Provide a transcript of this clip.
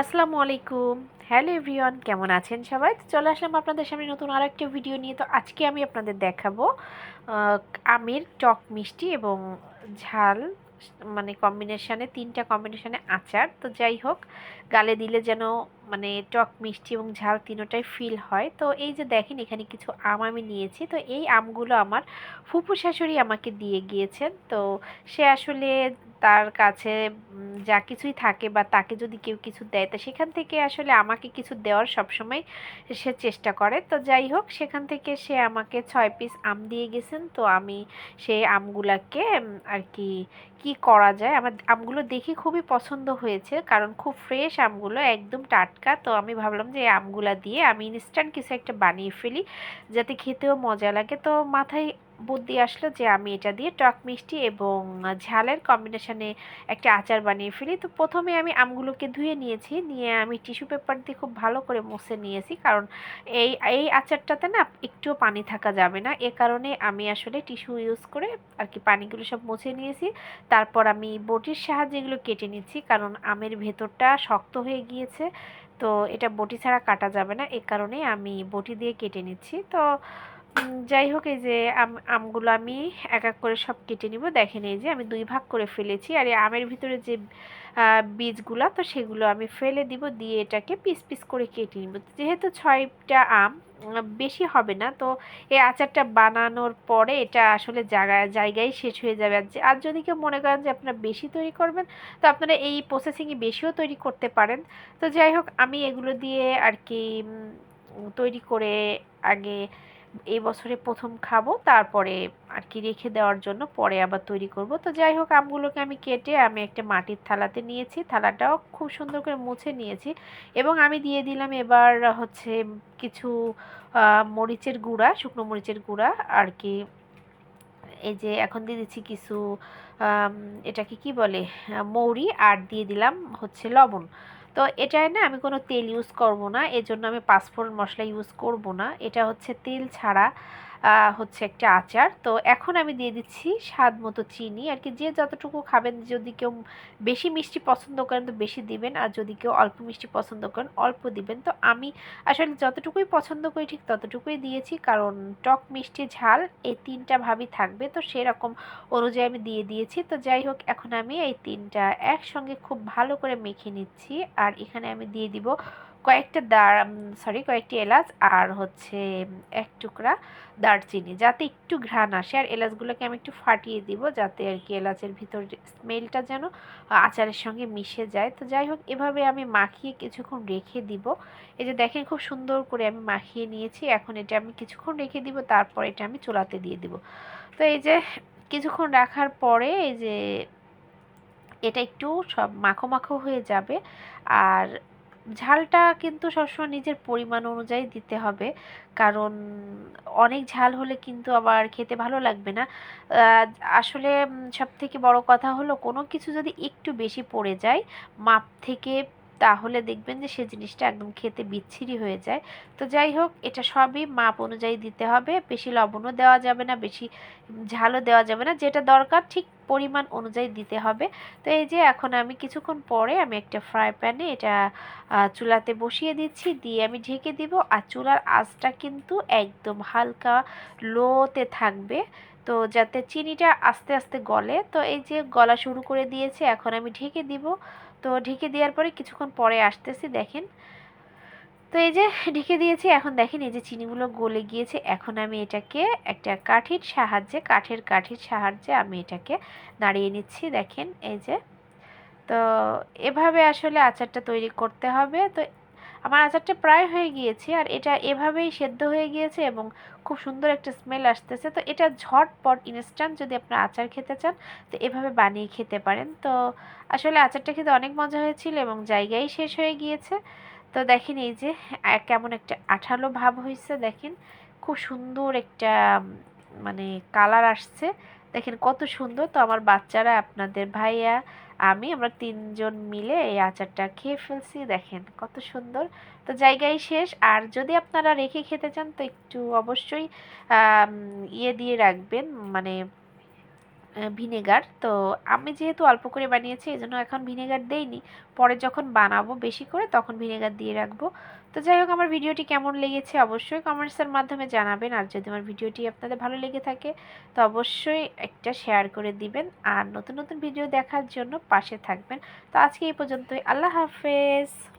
আসসালামু আলাইকুম। Hello everyone কেমন আছেন সবাই? তো চলে আসলাম আপনাদের সামনে নতুন আর একটা ভিডিও নিয়ে। তো আজকে আমি আপনাদের দেখাবো আমের টক মিষ্টি এবং ঝাল মানে কম্বিনেশনে তিনটা কম্বিনেশনে আচার। তো যাই হোক, গালে দিলে যেন মানে টক মিষ্টি এবং ঝাল তিনোটাই ফিল হয়। তো এই যে দেখেন, এখানে কিছু আম আমি নিয়েছি। তো এই আমগুলো আমার ফুপু শাশুড়ি আমাকে দিয়ে গিয়েছেন। তো সে আসলে তার কাছে যা কিছুই থাকে বা তাকে যদি কেউ কিছু দেয়, তো সেখান থেকে আসলে আমাকে কিছু দেওয়ার সবসময় সে চেষ্টা করে। তো যাই হোক, সেখান থেকে সে আমাকে ছয় পিস আম দিয়ে গেছেন। তো আমি সেই আমগুলাকে আর কি কি করা যায়। আমার আমগুলো দেখি খুবই পছন্দ হয়েছে, কারণ খুব ফ্রেশ আমগুলো, একদম টাটকা। তো আমি ভাবলাম যে এই আমগুলা দিয়ে আমি ইনস্ট্যান্ট কিছু একটা বানিয়ে ফেলি, যাতে খেতেও মজা লাগে। তো মাথায় বুদ্ধি আসলো যে আমি এটা দিয়ে টক মিষ্টি এবং ঝালের কম্বিনেশনে একটা আচার বানিয়ে ফেলি। তো প্রথমে আমি আমগুলোকে ধুয়ে নিয়েছি, নিয়ে আমি টিস্যু পেপার দিয়ে খুব ভালো করে মুছে নিয়েছি কারণ এই এই আচারটাতে না একটুও পানি থাকা যাবে না। এ কারণে আমি আসলে টিস্যু ইউজ করে আর কি পানিগুলো সব মুছে নিয়েছি। তারপর আমি বটির সাহায্যে এগুলো কেটে নিচ্ছি কারণ আমের ভেতরটা শক্ত হয়ে গিয়েছে। তো এটা বটি ছাড়া কাটা যাবে না। এ কারণে আমি বটি দিয়ে কেটে নিচ্ছি। তো যাই হোক, এই যে আম, আমগুলো আমি এক এক করে সব কেটে নিব। দেখেন এই যে আমি দুই ভাগ করে ফেলেছি। আর এই আমের ভিতরে যে বীজগুলা, তো সেগুলো আমি ফেলে দিব, দিয়ে এটাকে পিস পিস করে কেটে নিব। যেহেতু ছয়টা আম বেশি হবে না, তো এই আচারটা বানানোর পরে এটা আসলে জায়গায় জায়গায় শেষ হয়ে যাবে। আর যদি কেউ মনে করেন যে, আপনারা বেশি তৈরি করবেন, তো আপনারা এই প্রসেসিংয়ে বেশিও তৈরি করতে পারেন। তো যাই হোক, আমি এগুলো দিয়ে আর কি তৈরি করে আগে এই বছরে প্রথম খাব, তারপরে আর কি রেখে দেওয়ার জন্য পরে আবার তৈরি করব। তো যাই হোক, আমগুলোকে আমি কেটে আমি একটা মাটির থালাতে নিয়েছি, থালাটাও খুব সুন্দর করে মুছে নিয়েছি এবং আমি দিয়ে দিলাম এবার হচ্ছে কিছু মরিচের গুঁড়া, শুকনো মরিচের গুঁড়া আর কি এই যে এখন দিয়ে দিচ্ছি কিছু এটাকে কি বলে মৌরি, আর দিয়ে দিলাম হচ্ছে লবণ। তো এটায় না আমি কোনো তেল ইউজ করব না, এজন্য আমি পাঁচফোড়ন মশলা ইউজ করব না। এটা হচ্ছে তেল ছাড়া হচ্ছে একটা আচার। তো এখন আমি দিয়ে দিচ্ছি স্বাদ মতো চিনি। আর কি যে যতটুকু খাবেন, যদি কেউ বেশি মিষ্টি পছন্দ করেন তো বেশি দিবেন। আর যদি কেউ অল্প মিষ্টি পছন্দ করেন, অল্প দিবেন। তো আমি আসলে যতটুকুই পছন্দ করি ঠিক ততটুকুই দিয়েছি। কারণ টক মিষ্টি ঝাল এই তিনটা ভাবই থাকবে। তো সেরকম অনুযায়ী আমি দিয়ে দিয়েছি। তো যাই হোক, এখন আমি এই তিনটা একসঙ্গে খুব ভালো করে মেখে নিচ্ছি। আর এখানে আমি দিয়ে দিব কয়েকটা দার সরি কয়েকটি এলাচ আর হচ্ছে এক টুকরা দারচিনি, যাতে একটু ঘ্রাণ আসে। আর এলাচগুলোকে আমি একটু ফাটিয়ে দিব, যাতে আর কি এলাচের ভিতর স্মেলটা যেন আচারের সঙ্গে মিশে যায়। তো যাই হোক, এভাবে আমি মাখিয়ে কিছুক্ষণ রেখে দিব। এই যে দেখেন, খুব সুন্দর করে আমি মাখিয়ে নিয়েছি। এখন এটা আমি কিছুক্ষণ রেখে দিব, তারপর এটা আমি চোলাতে দিয়ে দিব। তো এই যে কিছুক্ষণ রাখার পরে, এই যে এটা একটু সব মাখো মাখো হয়ে যাবে। আর ঝালটা কিন্তু সবসময় নিজের পরিমাণ অনুযায়ী দিতে হবে। কারণ অনেক ঝাল হলে কিন্তু আবার খেতে ভালো লাগবে না। আসলে সব থেকে বড় কথা হলো, কোনো কিছু যদি একটু বেশি পড়ে যায়, মাপ থেকে তাহলে দেখবেন যে সে জিনিসটা একদম খেতে বিচ্ছিরি হয়ে যায়। তো যাই হোক, এটা সবই মাপ অনুযায়ী দিতে হবে। বেশি লবণও দেওয়া যাবে না, বেশি ঝালও দেওয়া যাবে না, যেটা দরকার ঠিক পরিমাণ অনুযায়ী দিতে হবে। তো এই যে এখন আমি কিছুক্ষণ পরে আমি একটা ফ্রাই প্যানে এটা চুলাতে বসিয়ে দিচ্ছি। দিয়ে আমি ঢেকে দিব। আর চুলার আঁচটা কিন্তু একদম হালকা লোতে থাকবে। তো যাতে চিনিটা আস্তে আস্তে গলে, তো এই যে গলা শুরু করে দিয়েছে, এখন আমি ঢেকে দিব। তো ঢেকে দেওয়ার পরে কিছুক্ষণ পরে আসতেছি, দেখেন। তো এই যে ঢেকে দিয়েছি, এখন দেখেন এই যে চিনিগুলো গলে গিয়েছে। এখন আমি এটাকে একটা কাঠির সাহায্যে, কাঠের কাঠির সাহায্যে আমি এটাকে নাড়িয়ে নিচ্ছি, দেখেন এই যে। তো এভাবে আসলে আচারটা তৈরি করতে হবে। তো আমার আচারটা প্রায় হয়ে গিয়েছে আর এটা এভাবেই সেদ্ধ হয়ে গিয়েছে এবং খুব সুন্দর একটা স্মেল আসতেছে। তো এটা ঝটপট ইনস্ট্যান্ট যদি আপনার আচার খেতে চান, তো এভাবে বানিয়ে খেতে পারেন। তো আসলে আচারটা খেতে অনেক মজা হয়েছিল এবং জায়গায় শেষ হয়ে গিয়েছে। তো দেখেন এই যে কেমন একটা আঠালো ভাব হয়েছে দেখেন। খুব সুন্দর একটা মানে কালার আসছে। দেখেন কত সুন্দর। তো আমার বাচ্চারা, আপনাদের ভাইয়া আমি, আমরা তিনজন মিলে এই আচারটা খেয়ে ফেলছি। দেখেন কত সুন্দর। তো জায়গায় শেষ। আর যদি আপনারা রেখে খেতে চান, তো একটু অবশ্যই ইয়ে দিয়ে রাখবেন। মানে ভিনেগার। তো আমি যেহেতু অল্প করে বানিয়েছি এই জন্য এখন ভিনেগার দেইনি। পরে যখন বানাবো বেশি করে, তখন ভিনেগার দিয়ে রাখব। তো যাই হোক, আমার ভিডিওটি কেমন লেগেছে অবশ্যই কমেন্টসের মাধ্যমে জানাবেন। আর যদি আমার ভিডিওটি আপনাদের ভালো লেগে থাকে, তো অবশ্যই একটা শেয়ার করে দিবেন। আর নতুন নতুন ভিডিও দেখার জন্য পাশে থাকবেন। তো আজকে এই পর্যন্তই। আল্লাহ হাফেজ।